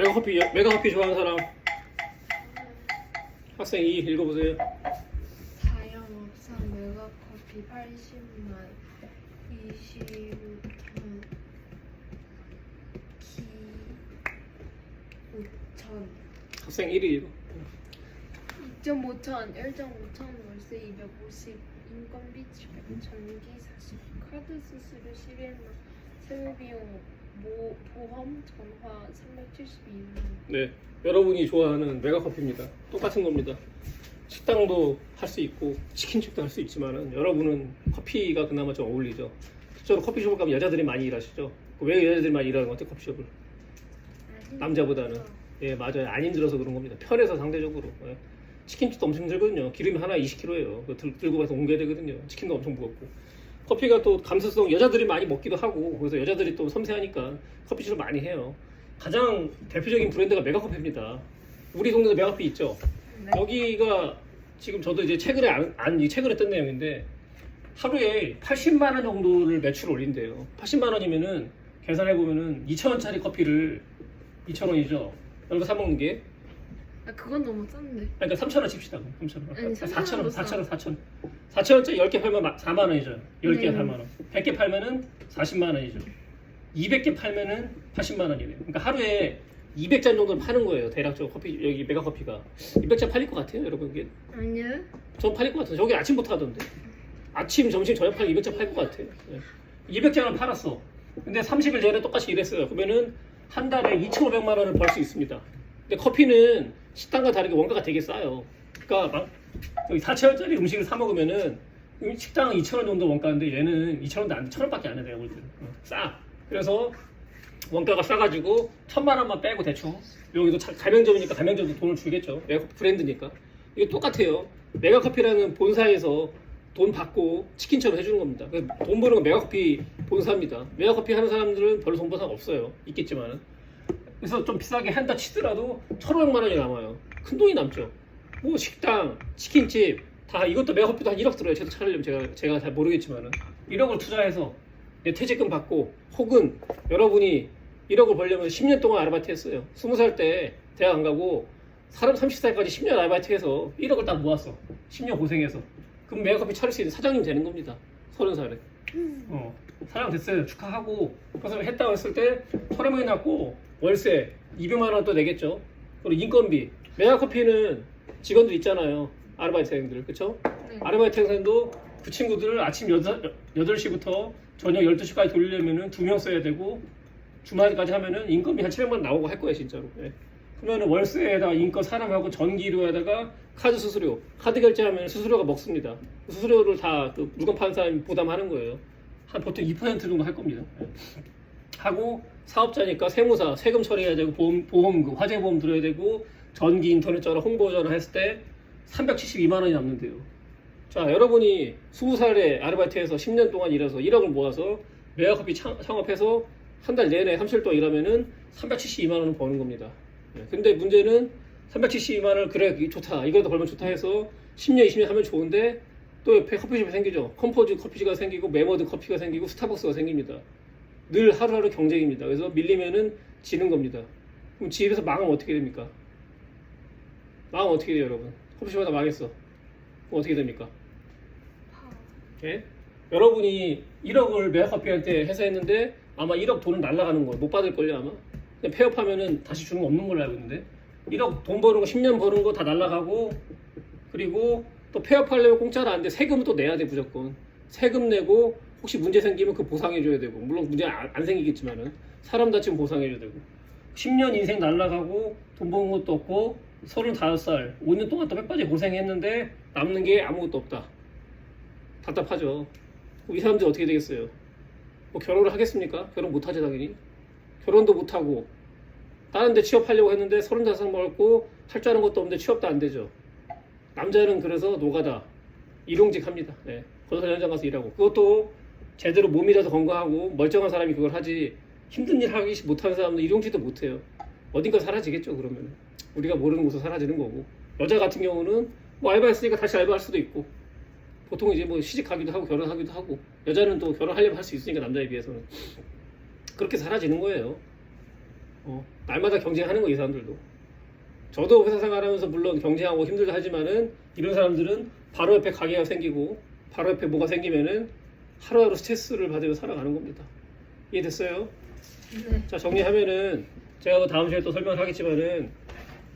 메가커피 메가커피 좋아하는 사람 학생 2 읽어보세요. 자영업상 메가커피 80만 25톤 기 5천 학생 1이 읽어. 2.5천 1.5천 월세 250 인건비 700 전기 40 카드 수수료 11만 세무 비용 모, 보험 전화 372만 네, 여러분이 좋아하는 메가커피입니다. 똑같은 겁니다. 식당도 할 수 있고 치킨집도 할 수 있지만은 여러분은 커피가 그나마 좀 어울리죠. 실제로 커피숍을 가면 여자들이 많이 일하시죠. 왜 여자들이 많이 일하는 것 같아요, 커피숍을? 남자보다는. 예, 맞아요. 안 힘들어서 그런 겁니다. 편해서 상대적으로. 예. 치킨집도 엄청 힘들거든요. 기름이 하나 20kg예요. 들, 들고 가서 옮겨야 되거든요. 치킨도 엄청 무겁고. 커피가 또 감수성 여자들이 많이 먹기도 하고 그래서 여자들이 또 섬세하니까 커피숍을 많이 해요. 가장 대표적인 브랜드가 메가커피입니다. 우리 동네도 메가커피 있죠. 네. 여기가 지금 저도 이제 최근에 안, 안- 이 최근에 뜬 내용인데 하루에 80만 원 정도를 매출 올린대요. 80만 원이면은 계산해 보면은 2천 원짜리 커피를 2천 원이죠. 여기서 사 먹는 게 아 그건 너무 싼데 그러니까 3천 원 칩시다. 3천 원. 아니, 4천 원, 3,000 원도 4천 원, 4천 원. 4천 원짜리 10개 팔면 마- 4만 원이죠. 10개 네. 8만 원. 100개 팔면은 40만 원이죠. 200개 팔면은 80만 원이래요. 그러니까 하루에 200잔 정도는 파는 거예요. 대략적으로 커피 여기 메가 커피가 200잔 팔릴 것 같아요, 여러분. 이게 아니요 전 팔릴 것 같아요. 저기 아침부터 하던데. 아침, 점심, 저녁 팔 200잔 팔릴 것 같아요. 예. 200잔을 팔았어. 근데 30일 전에 똑같이 일했어요. 그러면은 한 달에 2,500만 원을 벌 수 있습니다. 근데 커피는 식당과 다르게 원가가 되게 싸요. 그러니까 막 여기 4,000원짜리 음식을 사 먹으면은 음, 식당은 2,000원 정도 원가인데 얘는 2,000원도 안 돼. 1,000원밖에 안볼 때는. 어, 싸. 그래서 원가가 싸가지고 천만 원만 빼고 대충 여기도 자- 가맹점이니까 가맹점도 돈을 주겠죠. 메가 브랜드니까 이게 똑같아요. 메가커피라는 본사에서 돈 받고 치킨처럼 해주는 겁니다. 돈 버는 건 메가커피 본사입니다. 메가커피 하는 사람들은 별로 돈 버는 사람 없어요. 있겠지만은 그래서 좀 비싸게 한다 치더라도 천오백만 원이 남아요. 큰 돈이 남죠. 뭐 식당, 치킨집 다 이것도 메가커피도 한 1억 들어요. 저도 차리려면 제가 제가 잘 모르겠지만은 1억을 투자해서 내 퇴직금 받고 혹은 여러분이 1억을 벌려면 10년 동안 아르바이트 했어요. 20살 때 대학 안 가고 사람 30살까지 10년 아르바이트 해서 1억을 딱 모았어. 10년 고생해서. 그럼 메가커피 차릴 수 있는 사장님 되는 겁니다. 30살에. 어, 사장 됐어요. 축하하고. 그래서 했다고 했을 때 서름이 났고 월세 200만 원 또 내겠죠. 그리고 인건비. 메가커피는 직원들 있잖아요. 아르바이트생들. 그쵸? 네. 아르바이트생도 그 친구들을 아침 8, 8시부터 저녁 12시까지 돌리려면은 두 명 써야 되고 주말까지 하면은 인건비 한 700만 원 나오고 할 거예요 진짜로 예. 그러면은 월세에다가 인건 사람하고 전기료에다가 카드 수수료 카드 결제하면 수수료가 먹습니다 그 수수료를 다 그 물건 파는 사람이 부담하는 거예요 한 보통 2% 정도 할 겁니다 예. 하고 사업자니까 세무사 세금 처리해야 되고 보험 보험 그 화재 보험 들어야 되고 전기 인터넷 전화 홍보 전화 했을 때 372만 원이 남는데요. 자 여러분이 20살에 아르바이트해서 10년 동안 일해서 1억을 모아서 창- 창업해서 한 달 내내 30일 동안 일하면은 372만 원을 버는 겁니다. 예, 근데 문제는 372만 원을 그래 좋다 이거라도 벌면 좋다 해서 10년 20년 하면 좋은데 또 옆에 커피숍이 생기죠. 컴포즈 커피가 생기고 메머드 커피가 생기고 스타벅스가 생깁니다. 늘 하루하루 경쟁입니다. 그래서 밀리면은 지는 겁니다. 그럼 집에서 망하면 어떻게 됩니까? 망하면 어떻게 돼요, 여러분? 커피숍 하다 망했어. 그럼 어떻게 됩니까? 예? 여러분이 1억을 메가커피한테 해서 했는데 아마 1억 돈은 날라가는 거예요. 못 받을 걸요 아마. 그냥 폐업하면은 다시 주는 거 없는 걸로 알고 있는데 1억 돈 버는 거 10년 버는 거 다 날라가고 그리고 또 폐업하려면 공짜로 안 돼. 세금은 또 내야 돼 무조건. 세금 내고 혹시 문제 생기면 그 보상해 줘야 되고 물론 문제 안, 안 생기겠지만은 사람 다치면 보상해 줘야 되고 10년 인생 날라가고 돈 버는 것도 없고 35살 5년 동안 또 백바지 고생했는데 남는 게 아무것도 없다. 답답하죠. 이 사람들 어떻게 되겠어요? 뭐 결혼을 하겠습니까? 결혼 못하죠 당연히. 결혼도 못하고 다른 데 취업하려고 했는데 35살 먹었고 할 줄 아는 것도 없는데 취업도 안 되죠. 남자는 그래서 노가다 일용직 합니다. 네. 건설 현장 가서 일하고 그것도 제대로 몸이라도 건강하고 멀쩡한 사람이 그걸 하지 힘든 일 하기 못하는 사람은 일용직도 못해요. 어딘가 사라지겠죠 그러면 우리가 모르는 곳으로 사라지는 거고 여자 같은 경우는 뭐 알바했으니까 다시 알바할 수도 있고 보통 이제 뭐 시집가기도 하고 결혼하기도 하고 여자는 또 결혼하려면 할 수 있으니까 남자에 비해서는 그렇게 사라지는 거예요. 어, 날마다 경쟁하는 거 이 사람들도. 저도 회사 생활하면서 물론 경쟁하고 힘들다 하지만은 이런 사람들은 바로 옆에 가게가 생기고 바로 옆에 뭐가 생기면은 하루하루 스트레스를 받으며 살아가는 겁니다. 이해됐어요? 네. 자 정리하면은 제가 그 다음 시간에 또 설명하겠지만은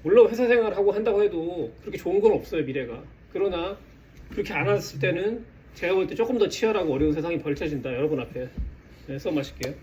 물론 회사 생활하고 한다고 해도 그렇게 좋은 건 없어요 미래가. 그러나 그렇게 안 했을 때는 제가 볼 때 조금 더 치열하고 어려운 세상이 벌쳐진다 여러분 앞에. 네, 써 마실게요